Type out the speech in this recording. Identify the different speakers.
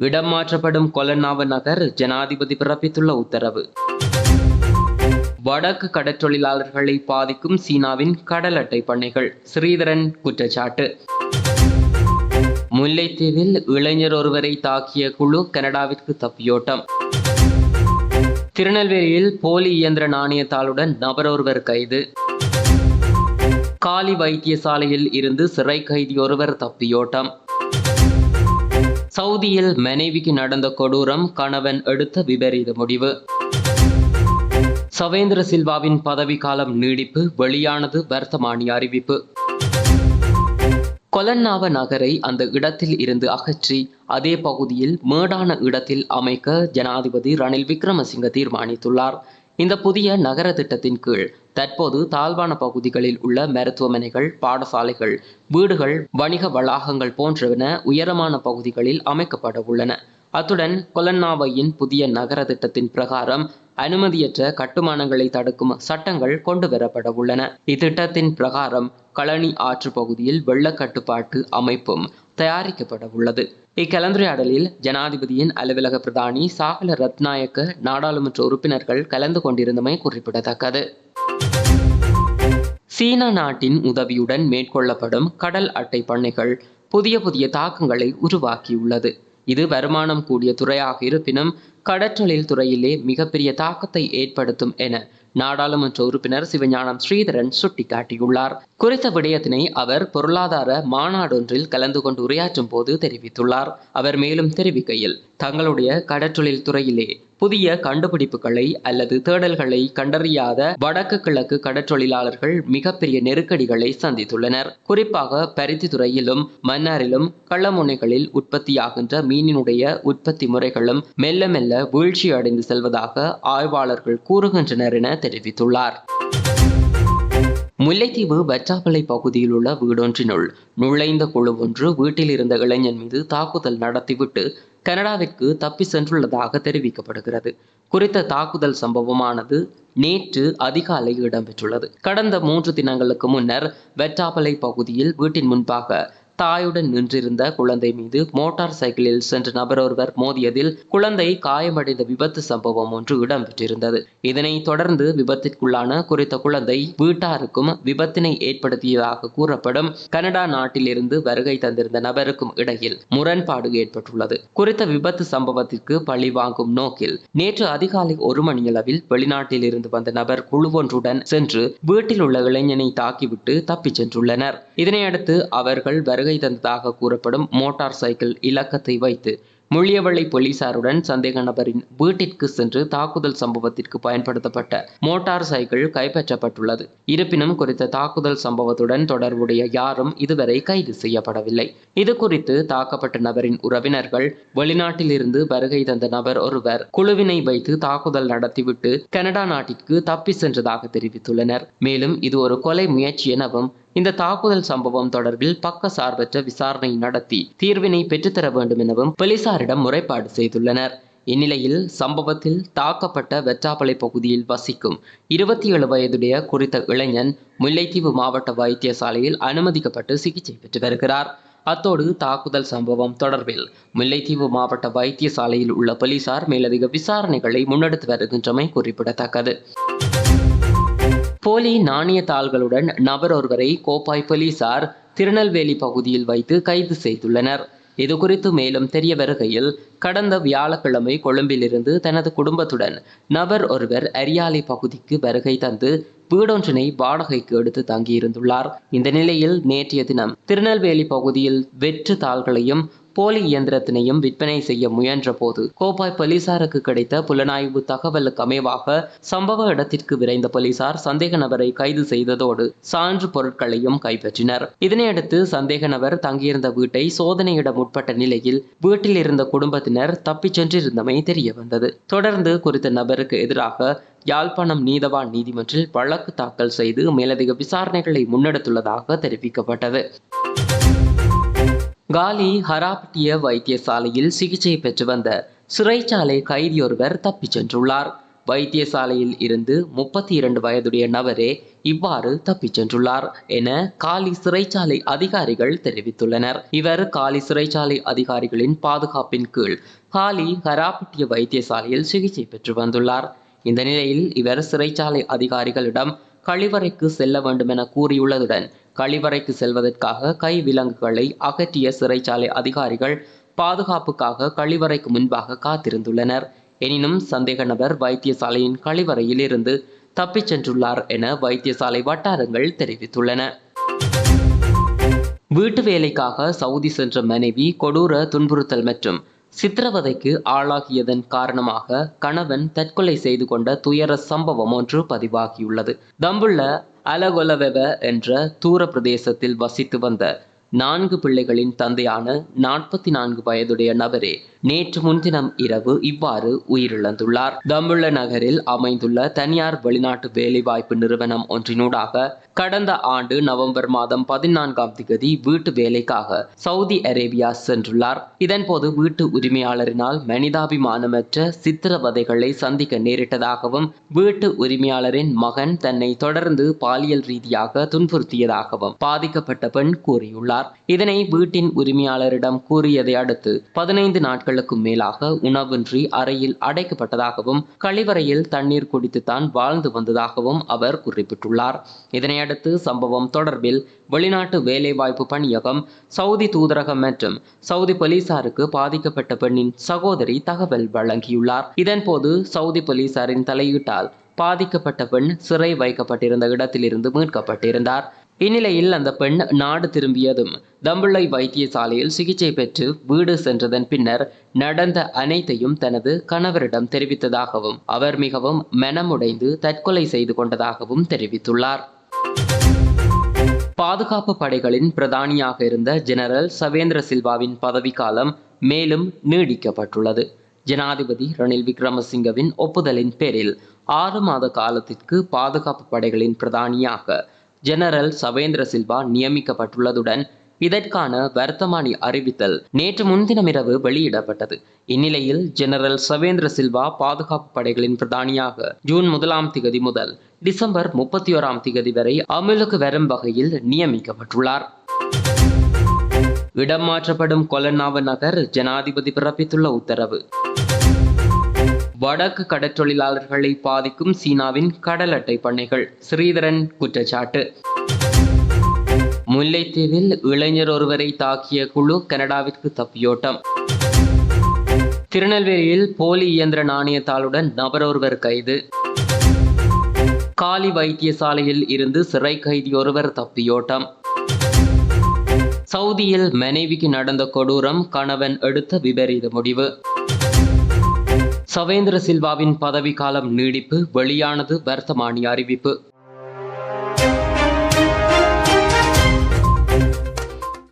Speaker 1: இடம் மாற்றப்படும் கொலன்னாவ நகர் ஜனாதிபதி பிறப்பித்துள்ள உத்தரவு. வடக்கு கடற்றொழிலாளர்களை பாதிக்கும் சீனாவின் கடல் அட்டை பண்ணைகள் ஸ்ரீதரன் குற்றச்சாட்டு. முல்லைத்தீவில் இளைஞர் ஒருவரை தாக்கிய குழு கனடாவிற்கு தப்பியோட்டம். திருநெல்வேலியில் போலி இயந்திர நாணயத்தாளுடன் நபர் ஒருவர் கைது. காலி வைத்தியசாலையில் இருந்து சிறை கைதி ஒருவர் தப்பியோட்டம். சவுதியில் மனைவிக்கு நடந்த கொடூரம் கணவன் எடுத்த விபரீத முடிவு. சவேந்திர சில்வாவின் பதவிக்காலம் நீடிப்பு வெளியானது வர்த்தமானி அறிவிப்பு. கொலன்னாவ நகரை அந்த இடத்தில் இருந்து அகற்றி அதே பகுதியில் மேடான இடத்தில் அமைக்க ஜனாதிபதி ரணில் விக்ரமசிங்க தீர்மானித்துள்ளார். இந்த புதிய நகர திட்டத்தின் கீழ் தற்போது தாழ்வான பகுதிகளில் உள்ள மருத்துவமனைகள் பாடசாலைகள் வீடுகள் வணிக வளாகங்கள் போன்றவன உயரமான பகுதிகளில் அமைக்கப்பட உள்ளன. அத்துடன் கொலன்னாவையின் புதிய நகர திட்டத்தின் பிரகாரம் அனுமதியற்ற கட்டுமானங்களை தடுக்கும் சட்டங்கள் கொண்டு வரப்பட உள்ளன. இத்திட்டத்தின் பிரகாரம் களனி ஆற்று பகுதியில் வெள்ள கட்டுப்பாட்டு அமைப்பும் தயாரிக்கப்பட உள்ளது இக்கலந்துரையாடலில் ஜனாதிபதியின் அலுவலக பிரதானி சாகல ரத்நாயக்க நாடாளுமன்ற உறுப்பினர்கள் கலந்து கொண்டிருந்தமை குறிப்பிடத்தக்கது. சீனா நாட்டின் உதவியுடன் மேற்கொள்ளப்படும் கடல் அட்டை பண்ணைகள் புதிய புதிய தாக்கங்களை உருவாக்கியுள்ளது. இது வருமானம் கூடிய துறையாக இருப்பினும் கடற்றொழில் துறையிலே மிகப்பெரிய தாக்கத்தை ஏற்படுத்தும் என நாடாளுமன்ற உறுப்பினர் சிவஞானம் ஸ்ரீதரன் சுட்டிக்காட்டியுள்ளார். குறித்த விடயத்தினை அவர் பொருளாதார மாநாடொன்றில் கலந்து கொண்டு உரையாற்றும் போது தெரிவித்துள்ளார். அவர் மேலும் தெரிவிக்கையில் தங்களுடைய கடற்றொழில் துறையிலே புதிய கண்டுபிடிப்புகளை அல்லது தேடல்களை கண்டறியாத வடக்கு கிழக்கு கடற்றொழிலாளர்கள் மிகப்பெரிய நெருக்கடிகளை சந்தித்துள்ளனர். குறிப்பாக பருத்தி துறையிலும் மன்னாரிலும் கள்ளமுனைகளில் உற்பத்தியாகின்ற மீனினுடைய உற்பத்தி முறைகளும் மெல்ல மெல்ல வீழ்ச்சி அடைந்து செல்வதாக ஆய்வாளர்கள் கூறுகின்றனர் என தெரிவித்துள்ளார். முல்லைத்தீவு வற்றாப்பளை பகுதியில் உள்ள வீடொன்றினுள் நுழைந்த குழு ஒன்று வீட்டில் இருந்த இளைஞன் மீது தாக்குதல் நடத்திவிட்டு கனடாவிற்கு தப்பி சென்றுள்ளதாக தெரிவிக்கப்படுகிறது. குறித்த தாக்குதல் சம்பவமானது நேற்று அதிகாலை இடம்பெற்றுள்ளது. கடந்த மூன்று தினங்களுக்கு முன்னர் வெட்டாபலை பகுதியில் வீட்டின் முன்பாக தாயுடன் நின்றிருந்த குழந்தை மீது மோட்டார் சைக்கிளில் சென்ற நபர் ஒருவர் மோதியதில் குழந்தை காயமடைந்த விபத்து சம்பவம் ஒன்று இடம்பெற்றிருந்தது. இதனை தொடர்ந்து விபத்திற்குள்ளான குறித்த குழந்தை வீட்டாருக்கும் விபத்தினை ஏற்படுத்தியதாக கூறப்படும் கனடா நாட்டிலிருந்து வருகை தந்திருந்த நபருக்கும் இடையில் முரண்பாடு ஏற்பட்டுள்ளது. குறித்த விபத்து சம்பவத்திற்கு பழி வாங்கும் நோக்கில் நேற்று அதிகாலை ஒரு மணியளவில் வெளிநாட்டில் இருந்து வந்த நபர் குழுவொன்றுடன் சென்று வீட்டில் உள்ள இளைஞனை தாக்கிவிட்டு தப்பிச் சென்றுள்ளனர். இதனையடுத்து அவர்கள் வருகை வருகை தந்ததாக கூறப்படும் மோட்டார் சைக்கிள் இலக்கத்தை வைத்து முள்ளியவள்ளி போலீசாருடன் சந்தேக நபரின் வீட்டிற்கு சென்று தாக்குதல் சம்பவத்திற்கு பயன்படுத்தப்பட்ட மோட்டார் சைக்கிள் கைப்பற்றப்பட்டுள்ளது. இருப்பினும் குறித்த தாக்குதல் சம்பவத்துடன் தொடர்புடைய யாரும் இதுவரை கைது செய்யப்படவில்லை. இது குறித்து தாக்கப்பட்ட நபரின் உறவினர்கள் வெளிநாட்டிலிருந்து வருகை தந்த நபர் ஒருவர் குழுவினை வைத்து தாக்குதல் நடத்திவிட்டு கனடா நாட்டிற்கு தப்பி சென்றதாக தெரிவித்துள்ளனர். மேலும் இது ஒரு கொலை முயற்சி எனவும் இந்த தாக்குதல் சம்பவம் தொடர்பில் பக்க சார்பற்ற விசாரணை நடத்தி தீர்வினை பெற்றுத்தர வேண்டும் எனவும் போலீசாரிடம் முறைப்பாடு செய்துள்ளனர். இந்நிலையில் சம்பவத்தில் தாக்கப்பட்ட வெற்றாப்பளை பகுதியில் வசிக்கும் இருபத்தி ஏழு வயதுடைய குறித்த இளைஞன் முல்லைத்தீவு மாவட்ட வைத்தியசாலையில் அனுமதிக்கப்பட்டு சிகிச்சை பெற்று வருகிறார். அத்தோடு தாக்குதல் சம்பவம் தொடர்பில் முல்லைத்தீவு மாவட்ட வைத்தியசாலையில் உள்ள போலீசார் மேலதிக விசாரணைகளை முன்னெடுத்து வருகின்றமை குறிப்பிடத்தக்கது. போலி நாணய தாள்களுடன் நபர் ஒருவரை கோப்பாய் போலீசார் திருநெல்வேலி பகுதியில் வைத்து கைது செய்துள்ளனர். இது குறித்து மேலும் தெரிய வருகையில் கடந்த வியாழக்கிழமை கொழும்பிலிருந்து தனது குடும்பத்துடன் நபர் ஒருவர் அரியாலை பகுதிக்கு வருகை தந்து வீடொன்றினை வாடகைக்கு எடுத்து தங்கியிருந்துள்ளார். இந்த நிலையில் நேற்றைய தினம் திருநெல்வேலி பகுதியில் வெற்று தாள்களையும் போலி இயந்திரத்தினையும் விற்பனை செய்ய முயன்ற போது கோப்பாய் போலீசாருக்கு கிடைத்த புலனாய்வு தகவலுக்கு அமைவாக சம்பவ இடத்திற்கு விரைந்த போலீசார் சந்தேக நபரை கைது செய்ததோடு சான்று பொருட்களையும் கைப்பற்றினர். இதனையடுத்து சந்தேக நபர் தங்கியிருந்த வீட்டை சோதனையிட முற்பட்ட நிலையில் வீட்டில் இருந்த குடும்பத்தினர் தப்பிச் சென்றிருந்தமை தெரிய வந்தது தொடர்ந்து குறித்த நபருக்கு எதிராக யாழ்ப்பாணம் நீதவான் நீதிமன்றில் வழக்கு தாக்கல் செய்து மேலதிக விசாரணைகளை முன்னெடுத்துள்ளதாக தெரிவிக்கப்பட்டது. காலி ஹராப்டிய வைத்தியசாலையில் சிகிச்சை பெற்று வந்த சிறைச்சாலை கைதியொருவர் தப்பிச் சென்றுள்ளார். வைத்தியசாலையில் இருந்து முப்பத்தி இரண்டு வயதுடைய நபரே இவ்வாறு தப்பிச் சென்றுள்ளார் என காலி சிறைச்சாலை அதிகாரிகள் தெரிவித்துள்ளனர். இவர் காலி சிறைச்சாலை அதிகாரிகளின் பாதுகாப்பின் கீழ் காலி ஹராப்டிய வைத்தியசாலையில் சிகிச்சை பெற்று வந்துள்ளார். இந்த நிலையில் இவர் சிறைச்சாலை அதிகாரிகளிடம் கழிவறைக்கு செல்ல வேண்டும் என கூறியுள்ளதுடன் கழிவறைக்கு செல்வதற்காக கை விலங்குகளை அகற்றிய சிறைச்சாலை அதிகாரிகள் பாதுகாப்புக்காக கழிவறைக்கு முன்பாக காத்திருந்துள்ளனர். எனினும் சந்தேக நபர் வைத்தியசாலையின் கழிவறையில் இருந்து தப்பிச் சென்றுள்ளார் என வைத்தியசாலை வட்டாரங்கள் தெரிவித்துள்ளன. வீட்டு வேலைக்காக சவுதி சென்ற மனைவி கொடூர துன்புறுத்தல் மற்றும் சித்திரவதைக்கு ஆளாகியதன் காரணமாக கணவன் தற்கொலை செய்து கொண்ட துயர சம்பவம் ஒன்று பதிவாகியுள்ளது. தம்புள்ள அலகொலவெவ என்ற தூர பிரதேசத்தில் வசித்து வந்த நான்கு பிள்ளைகளின் தந்தையான நாற்பத்தி நான்கு வயதுடைய நபரே நேற்று முன்தினம் இரவு இவ்வாறு உயிரிழந்துள்ளார். தம்புள்ள நகரில் அமைந்துள்ள தனியார் வெளிநாட்டு வேலைவாய்ப்பு நிறுவனம் ஒன்றினூடாக கடந்த ஆண்டு நவம்பர் மாதம் பதினான்காம் திகதி வீட்டு வேலைக்காக சவுதி அரேபியா சென்றுள்ளார். இதன்போது வீட்டு உரிமையாளரினால் மனிதாபிமானமற்ற சித்திரவதைகளை சந்திக்க நேரிட்டதாகவும் வீட்டு உரிமையாளரின் மகன் தன்னை தொடர்ந்து பாலியல் ரீதியாக துன்புறுத்தியதாகவும் பாதிக்கப்பட்ட பெண் கூறியுள்ளார். இதனை வீட்டின் உரிமையாளரிடம் கூறியதை அடுத்து பதினைந்து நாட்கள் நாட்களுக்கும் மேலாக உணவின்றி அறையில் அடைக்கப்பட்டதாகவும் கழிவறையில் தண்ணீர் குடித்துத்தான் வாழ்ந்து வந்ததாகவும் அவர் குறிப்பிட்டுள்ளார். இதனையடுத்து சம்பவம் தொடர்பில் வெளிநாட்டு வேலைவாய்ப்பு பணியகம் சவுதி தூதரகம் மற்றும் சவுதி போலீசாருக்கு பாதிக்கப்பட்ட பெண்ணின் சகோதரி தகவல் வழங்கியுள்ளார். இதன்போது சவுதி போலீசாரின் தலையீட்டால் பாதிக்கப்பட்ட பெண் சிறை வைக்கப்பட்டிருந்த இடத்திலிருந்து மீட்கப்பட்டிருந்தார். இந்நிலையில் அந்த பெண் நாடு திரும்பியதும் தம்புள்ளை வைத்தியசாலையில் சிகிச்சை பெற்று வீடு சென்றதன் பின்னர் நடந்த அனைத்தையும் தனது கணவரிடம் தெரிவித்ததாகவும் அவர் மிகவும் மனமுடைந்து தற்கொலை செய்து கொண்டதாகவும் தெரிவித்துள்ளார். பாதுகாப்பு படைகளின் பிரதானியாக இருந்த ஜெனரல் சவேந்திர சில்வாவின் பதவிக்காலம் மேலும் நீடிக்கப்பட்டுள்ளது. ஜனாதிபதி ரணில் விக்ரமசிங்கவின் ஒப்புதலின் பேரில் ஆறு மாத காலத்திற்கு பாதுகாப்பு படைகளின் பிரதானியாக ஜெனரல் சவேந்திர சில்வா நியமிக்கப்பட்டுள்ளதுடன் இதற்கான வர்த்தமானி அறிவித்தல் நேற்று முன்தினம் இரவு வெளியிடப்பட்டது. இந்நிலையில் ஜெனரல் சவேந்திர சில்வா பாதுகாப்பு படைகளின் பிரதானியாக ஜூன் முதலாம் திகதி முதல் டிசம்பர் முப்பத்தி ஓராம் திகதி வரை அமலுக்கு வரும் வகையில் நியமிக்கப்பட்டுள்ளார். இடம் மாற்றப்படும் கொலநாவ நகர் ஜனாதிபதி பிறப்பித்துள்ள உத்தரவு. வடக்கு கடற்றொழிலாளர்களை பாதிக்கும் சீனாவின் கடல் அட்டை பண்ணைகள். ஸ்ரீதரன் குற்றச்சாட்டு. முல்லைத்தீவில் இளைஞர் ஒருவரை தாக்கிய குழு கனடாவிற்கு தப்பியோட்டம். திருநெல்வேலியில் போலி இயந்திர நாணயத்தாளுடன் நபர் ஒருவர் கைது. காலி வைத்தியசாலையில் இருந்து சிறை கைதி ஒருவர் தப்பியோட்டம். சவுதியில் மனைவிக்கு நடந்த கொடூரம் கணவன் எடுத்த விபரீத முடிவு. சவேந்திர சில்வாவின் பதவிக்காலம் நீடிப்பு வெளியானது வர்த்தமானி அறிவிப்பு.